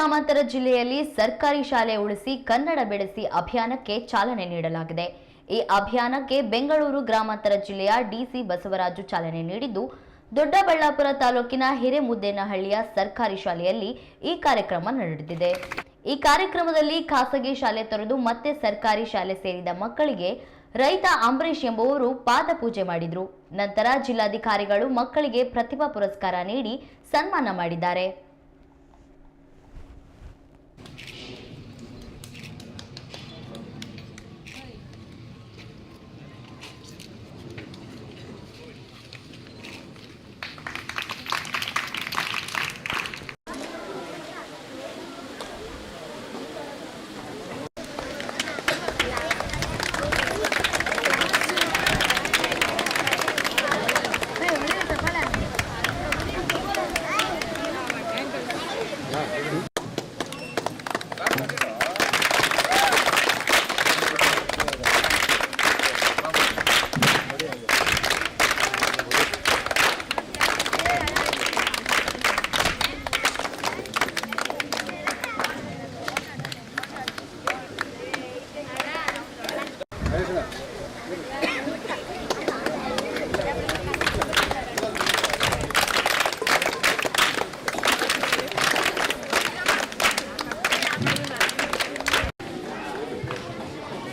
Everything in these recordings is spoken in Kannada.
ಗ್ರಾಮಾಂತರ ಜಿಲ್ಲೆಯಲ್ಲಿ ಸರ್ಕಾರಿ ಶಾಲೆ ಉಳಿಸಿ ಕನ್ನಡ ಬೆಳೆಸಿ ಅಭಿಯಾನಕ್ಕೆ ಚಾಲನೆ ನೀಡಲಾಗಿದೆ. ಈ ಅಭಿಯಾನಕ್ಕೆ ಬೆಂಗಳೂರು ಗ್ರಾಮಾಂತರ ಜಿಲ್ಲೆಯ ಡಿಸಿ ಬಸವರಾಜು ಚಾಲನೆ ನೀಡಿದ್ದು, ದೊಡ್ಡಬಳ್ಳಾಪುರ ತಾಲೂಕಿನ ಹಿರೇಮುದ್ದೇನಹಳ್ಳಿಯ ಸರ್ಕಾರಿ ಶಾಲೆಯಲ್ಲಿ ಈ ಕಾರ್ಯಕ್ರಮ ನಡೆದಿದೆ. ಈ ಕಾರ್ಯಕ್ರಮದಲ್ಲಿ ಖಾಸಗಿ ಶಾಲೆ ತೊರೆದು ಮತ್ತೆ ಸರ್ಕಾರಿ ಶಾಲೆ ಸೇರಿದ ಮಕ್ಕಳಿಗೆ ರೈತ ಅಂಬರೀಷ್ ಎಂಬುವರು ಪಾದಪೂಜೆ ಮಾಡಿದರು. ನಂತರ ಜಿಲ್ಲಾಧಿಕಾರಿಗಳು ಮಕ್ಕಳಿಗೆ ಪ್ರತಿಭಾ ಪುರಸ್ಕಾರ ನೀಡಿ ಸನ್ಮಾನ ಮಾಡಿದ್ದಾರೆ.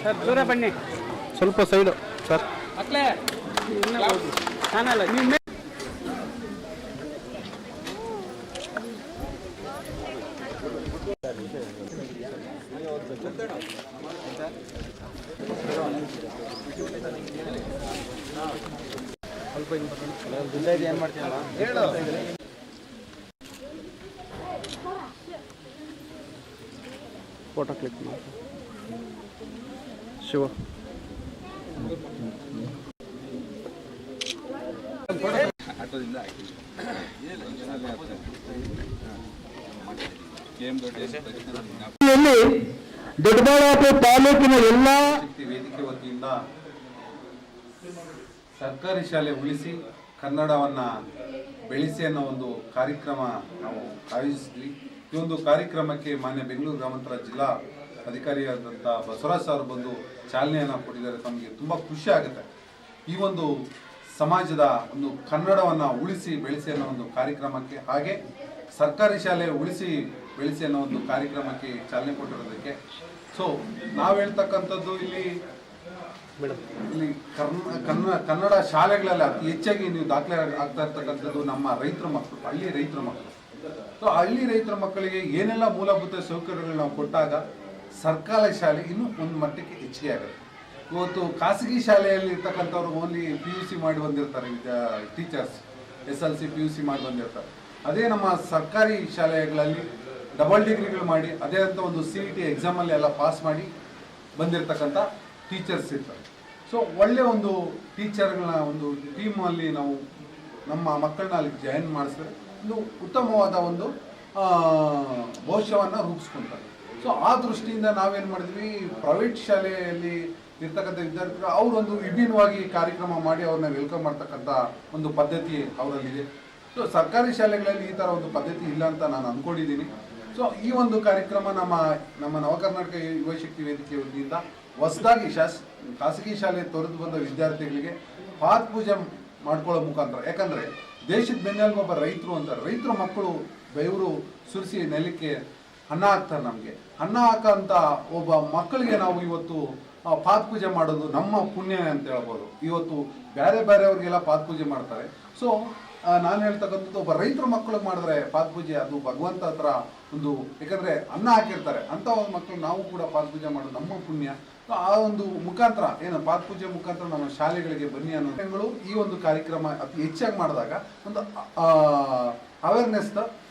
ಸರ್ ದೂರ ಬನ್ನಿ. ಸ್ವಲ್ಪ ಸೈಡು ಸರ್. ಮಕ್ಕಳೇ ನಾನಲ್ಲ ನೀವು ಮೇ- ಏನು ಮಾಡ್ತೀನಲ್ಲ ಹೇಳು ಫೋಟೋ ಕ್ಲಿಕ್ ಮಾಡಿ. ಶಿವ ದೊಡ್ಡಬಳ್ಳಾಪುರ ತಾಲೂಕಿನ ಎಲ್ಲ ವೇದಿಕೆ ವತಿಯಿಂದ ಸರ್ಕಾರಿ ಶಾಲೆ ಉಳಿಸಿ ಕನ್ನಡವನ್ನ ಬೆಳೆಸಿ ಅನ್ನೋ ಒಂದು ಕಾರ್ಯಕ್ರಮ ನಾವು ಆಯೋಜಿಸಿದ್ವಿ ಈ ಒಂದು ಕಾರ್ಯಕ್ರಮಕ್ಕೆ ಮಾನ್ಯ ಬೆಂಗಳೂರು ಗ್ರಾಮಾಂತರ ಜಿಲ್ಲಾ ಅಧಿಕಾರಿಯಾದಂಥ ಬಸವರಾಜ್ ಸರ್ ಬಂದು ಚಾಲನೆಯನ್ನು ಕೊಟ್ಟಿದ್ದಾರೆ. ತಮಗೆ ತುಂಬ ಖುಷಿ ಆಗುತ್ತೆ. ಈ ಒಂದು ಸಮಾಜದ ಒಂದು ಕನ್ನಡವನ್ನು ಉಳಿಸಿ ಬೆಳೆಸಿ ಅನ್ನೋ ಒಂದು ಕಾರ್ಯಕ್ರಮಕ್ಕೆ ಹಾಗೆ ಸರ್ಕಾರಿ ಶಾಲೆ ಉಳಿಸಿ ಬೆಳೆಸಿ ಅನ್ನೋ ಒಂದು ಕಾರ್ಯಕ್ರಮಕ್ಕೆ ಚಾಲನೆ ಕೊಟ್ಟಿರೋದಕ್ಕೆ. ಸೊ ನಾವು ಹೇಳ್ತಕ್ಕಂಥದ್ದು ಇಲ್ಲಿ ಇಲ್ಲಿ ಕರ್ನ ಕನ್ನಡ ಕನ್ನಡ ಶಾಲೆಗಳಲ್ಲಿ ಅತಿ ಹೆಚ್ಚಾಗಿ ನೀವು ದಾಖಲೆ ಆಗ್ತಾ ಇರ್ತಕ್ಕಂಥದ್ದು ನಮ್ಮ ರೈತರ ಮಕ್ಕಳು ಹಳ್ಳಿ ರೈತರ ಮಕ್ಕಳು. ಸೊ ಹಳ್ಳಿ ರೈತರ ಮಕ್ಕಳಿಗೆ ಏನೆಲ್ಲ ಮೂಲಭೂತ ಸೌಕರ್ಯಗಳು ನಾವು ಕೊಟ್ಟಾಗ ಸರ್ಕಾರಿ ಶಾಲೆ ಇನ್ನೂ ಒಂದು ಮಟ್ಟಕ್ಕೆ ಹೆಚ್ಚಿಗೆ ಆಗುತ್ತೆ. ಇವತ್ತು ಖಾಸಗಿ ಶಾಲೆಯಲ್ಲಿ ಇರ್ತಕ್ಕಂಥವ್ರು ಓನ್ಲಿ ಪಿ ಯು ಸಿ ಮಾಡಿ ಬಂದಿರ್ತಾರೆ teachers S L C P U C ಮಾಡಿ ಬಂದಿರ್ತಾರೆ. ಅದೇ ನಮ್ಮ ಸರ್ಕಾರಿ ಶಾಲೆಗಳಲ್ಲಿ ಡಬಲ್ ಡಿಗ್ರಿಗಳು ಮಾಡಿ, ಅದೇ ಅಂತ ಒಂದು ಸಿ ಇ ಟಿ ಎಕ್ಸಾಮಲ್ಲಿ ಎಲ್ಲ ಪಾಸ್ ಮಾಡಿ ಬಂದಿರತಕ್ಕಂಥ ಟೀಚರ್ಸ್ ಇರ್ತಾರೆ. ಸೊ ಒಳ್ಳೆ ಒಂದು ಟೀಚರ್ಗಳ ಒಂದು ಟೀಮಲ್ಲಿ ನಾವು ನಮ್ಮ ಮಕ್ಕಳನ್ನ ಅಲ್ಲಿ ಜಾಯಿನ್ ಮಾಡಿಸಿದ್ರೆ ಒಂದು ಉತ್ತಮವಾದ ಒಂದು ಭವಿಷ್ಯವನ್ನು ರೂಪಿಸ್ಕೊಂತಾರೆ ಸೊ ಆ ದೃಷ್ಟಿಯಿಂದ ನಾವೇನು ಮಾಡಿದ್ವಿ? ಪ್ರೈವೇಟ್ ಶಾಲೆಯಲ್ಲಿ ಇರ್ತಕ್ಕಂಥ ವಿದ್ಯಾರ್ಥಿಗಳು ಅವರೊಂದು ವಿಭಿನ್ನವಾಗಿ ಕಾರ್ಯಕ್ರಮ ಮಾಡಿ ಅವ್ರನ್ನ ವೆಲ್ಕಮ್ ಮಾಡ್ತಕ್ಕಂಥ ಒಂದು ಪದ್ಧತಿ ಅವರಲ್ಲಿದೆ. ಸೊ ಸರ್ಕಾರಿ ಶಾಲೆಗಳಲ್ಲಿ ಈ ಥರ ಒಂದು ಪದ್ಧತಿ ಇಲ್ಲ ಅಂತ ನಾನು ಅಂದ್ಕೊಂಡಿದ್ದೀನಿ ಸೊ ಈ ಒಂದು ಕಾರ್ಯಕ್ರಮ ನಮ್ಮ ನಮ್ಮ ನವಕರ್ನಾಟಕ ಯುವಶಕ್ತಿ ವೇದಿಕೆ ವತಿಯಿಂದ ಹೊಸದಾಗಿ ಶಾಸ್, ಖಾಸಗಿ ಶಾಲೆ ತೊರೆದು ಬಂದ ವಿದ್ಯಾರ್ಥಿಗಳಿಗೆ ಪಾತ್ ಪೂಜೆ ಮಾಡ್ಕೊಳ್ಳೋ ಮುಖಾಂತರ, ಯಾಕಂದ್ರೆ ದೇಶದ ಬೆನ್ನೆಲುಬು ಒಬ್ಬ ರೈತರು ಅಂತಾರೆ ರೈತರ ಮಕ್ಕಳು ಬೆವರು ಸುರಿಸಿ ನೆಲಕ್ಕೆ ಅನ್ನ ಹಾಕ್ತಾರೆ ನಮಗೆ. ಅನ್ನ ಹಾಕಂತ ಒಬ್ಬ ಮಕ್ಕಳಿಗೆ ನಾವು ಇವತ್ತು ಪಾತ್ ಪೂಜೆ ಮಾಡೋದು ನಮ್ಮ ಪುಣ್ಯ ಅಂತ ಹೇಳ್ಬೋದು. ಇವತ್ತು ಬೇರೆ ಬೇರೆಯವ್ರಿಗೆಲ್ಲ ಪಾದ ಪೂಜೆ ಮಾಡ್ತಾರೆ. ಸೊ ನಾನು ಹೇಳ್ತಕ್ಕಂಥದ್ದು ಒಬ್ಬ ರೈತರ ಮಕ್ಕಳಿಗೆ ಮಾಡಿದ್ರೆ ಪಾದ ಪೂಜೆ, ಅದು ಭಗವಂತ ಹತ್ರ ಒಂದು ಯಾಕಂದರೆ ಅನ್ನ ಹಾಕಿರ್ತಾರೆ. ಅಂತ ಒಂದು ಮಕ್ಕಳು ನಾವು ಕೂಡ ಪಾದ ಪೂಜೆ ಮಾಡೋದು ನಮ್ಮ ಪುಣ್ಯ. ಆ ಒಂದು ಮುಖಾಂತರ, ಏನು ಪಾದ ಪೂಜೆ ಮುಖಾಂತರ ನಮ್ಮ ಶಾಲೆಗಳಿಗೆ ಬನ್ನಿ ಅನ್ನೋ ಈ ಒಂದು ಕಾರ್ಯಕ್ರಮ ಅತಿ ಹೆಚ್ಚಾಗಿ ಮಾಡಿದಾಗ ಒಂದು ಅವೇರ್ನೆಸ್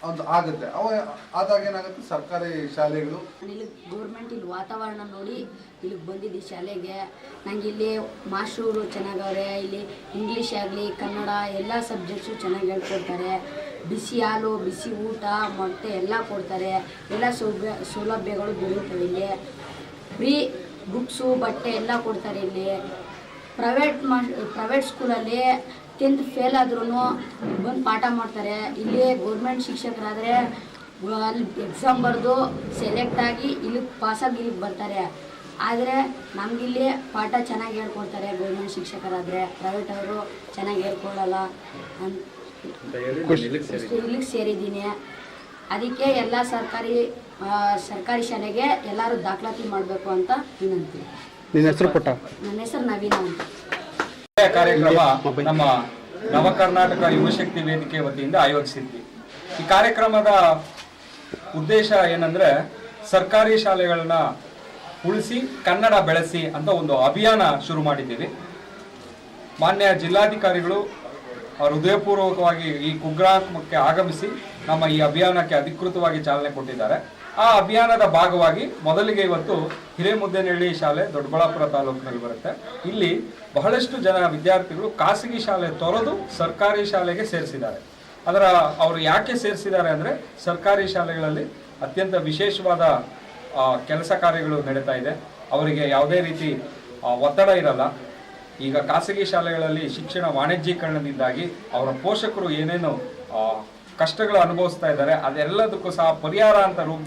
ಒಂದು ಆಗುತ್ತೆ. ಅವ, ಆದಾಗ ಏನಾಗುತ್ತೆ? ಸರ್ಕಾರಿ ಶಾಲೆಗಳು ಇಲ್ಲಿ ಗೌರ್ಮೆಂಟ್ ಇಲ್ಲಿ ವಾತಾವರಣ ನೋಡಿ ಇಲ್ಲಿಗೆ ಬಂದಿದ್ದೆ ಶಾಲೆಗೆ. ನಂಗೆ ಇಲ್ಲಿ ಮಾಸ್ಟ್ರು ಚೆನ್ನಾಗವ್ರೆ, ಇಲ್ಲಿ ಇಂಗ್ಲೀಷ್ ಆಗಲಿ, ಕನ್ನಡ ಎಲ್ಲ ಸಬ್ಜೆಕ್ಟ್ಸು ಚೆನ್ನಾಗಿ ಹೇಳ್ಕೊಡ್ತಾರೆ. ಬಿಸಿ ಹಾಲು, ಬಿಸಿ ಊಟ, ಮೊಟ್ಟೆ ಎಲ್ಲ ಕೊಡ್ತಾರೆ. ಎಲ್ಲ ಸೌಲಭ್ಯ ಸೌಲಭ್ಯಗಳು ದೊರೆಯುತ್ತವೆ ಇಲ್ಲಿ ಫ್ರೀ ಬುಕ್ಸು ಬಟ್ಟೆ ಎಲ್ಲ ಕೊಡ್ತಾರೆ ಇಲ್ಲಿ. ಪ್ರೈವೇಟ್ ಮಾ ಪ್ರೈವೇಟ್ ಸ್ಕೂಲಲ್ಲಿ ಟೆಂತ್ ಫೇಲ್ ಆದ್ರೂ ಬಂದು ಪಾಠ ಮಾಡ್ತಾರೆ. ಇಲ್ಲಿ ಗೌರ್ಮೆಂಟ್ ಶಿಕ್ಷಕರಾದರೆ ಅಲ್ಲಿ ಎಕ್ಸಾಮ್ ಬರೆದು ಸೆಲೆಕ್ಟ್ ಆಗಿ ಇಲ್ಲಿಗೆ ಪಾಸಾಗಿ ಇಲ್ಲಿಗೆ ಬರ್ತಾರೆ. ಆದರೆ ನಮಗಿಲ್ಲಿ ಪಾಠ ಚೆನ್ನಾಗಿ ಹೇಳ್ಕೊಡ್ತಾರೆ ಗೌರ್ಮೆಂಟ್ ಶಿಕ್ಷಕರಾದರೆ. ಪ್ರೈವೇಟ್ ಅವರು ಚೆನ್ನಾಗಿ ಹೇಳ್ಕೊಳ್ಳಲ್ಲ ಅಂತ. ಇಲ್ಲಿಗೆ ಸೇರಿದ್ದೀನಿ. ಅದಕ್ಕೆ ಎಲ್ಲ ಸರ್ಕಾರಿ ಸರ್ಕಾರಿ ಶಾಲೆಗೆ ಎಲ್ಲರೂ ದಾಖಲಾತಿ ಮಾಡಬೇಕು ಅಂತ ವಿನಂತಿ. ನಿನ್ನ ಹೆಸರು ಪುಟ್ಟ ನನ್ನ ಹೆಸರು ನವೀನ ಅಂತ. ಕಾರ್ಯಕ್ರಮ ನಮ್ಮ ನವ ಕರ್ನಾಟಕ ಯುವಶಕ್ತಿ ವೇದಿಕೆ ವತಿಯಿಂದ ಆಯೋಜಿಸಿದ್ವಿ. ಈ ಕಾರ್ಯಕ್ರಮದ ಉದ್ದೇಶ ಏನಂದ್ರೆ ಸರ್ಕಾರಿ ಶಾಲೆಗಳನ್ನ ಉಳಿಸಿ ಕನ್ನಡ ಬೆಳೆಸಿ ಅಂತ ಒಂದು ಅಭಿಯಾನ ಶುರು ಮಾಡಿದ್ದೀವಿ. ಮಾನ್ಯ ಜಿಲ್ಲಾಧಿಕಾರಿಗಳು ಹೃದಯಪೂರ್ವಕವಾಗಿ ಈ ಕುಗ್ರಾಮಕ್ಕೆ ಆಗಮಿಸಿ ನಮ್ಮ ಈ ಅಭಿಯಾನಕ್ಕೆ ಅಧಿಕೃತವಾಗಿ ಚಾಲನೆ ಕೊಟ್ಟಿದ್ದಾರೆ. ಆ ಅಭಿಯಾನದ ಭಾಗವಾಗಿ ಮೊದಲಿಗೆ ಇವತ್ತು ಹಿರೇಮುದ್ದೇನಹಳ್ಳಿ ಶಾಲೆ ದೊಡ್ಡಬಳ್ಳಾಪುರ ತಾಲೂಕಿನಲ್ಲಿ ಬರುತ್ತೆ. ಇಲ್ಲಿ ಬಹಳಷ್ಟು ಜನ ವಿದ್ಯಾರ್ಥಿಗಳು ಖಾಸಗಿ ಶಾಲೆ ತೊರೆದು ಸರ್ಕಾರಿ ಶಾಲೆಗೆ ಸೇರಿಸಿದ್ದಾರೆ. ಅದರ ಅವರು ಯಾಕೆ ಸೇರಿಸಿದ್ದಾರೆ ಅಂದರೆ ಸರ್ಕಾರಿ ಶಾಲೆಗಳಲ್ಲಿ ಅತ್ಯಂತ ವಿಶೇಷವಾದ ಕೆಲಸ ಕಾರ್ಯಗಳು ನಡೀತಾ ಇದೆ. ಅವರಿಗೆ ಯಾವುದೇ ರೀತಿ ಒತ್ತಡ ಇರಲ್ಲ. ಈಗ ಖಾಸಗಿ ಶಾಲೆಗಳಲ್ಲಿ ಶಿಕ್ಷಣ ವಾಣಿಜ್ಯೀಕರಣದಿಂದಾಗಿ ಅವರ ಪೋಷಕರು ಏನೇನು ಕಷ್ಟಗಳು ಅನುಭವಿಸ್ತಾ ಇದ್ದಾರೆ, ಅದೆಲ್ಲದಕ್ಕೂ ಸಹ ಪರಿಹಾರ ಅಂತ ರೂಪ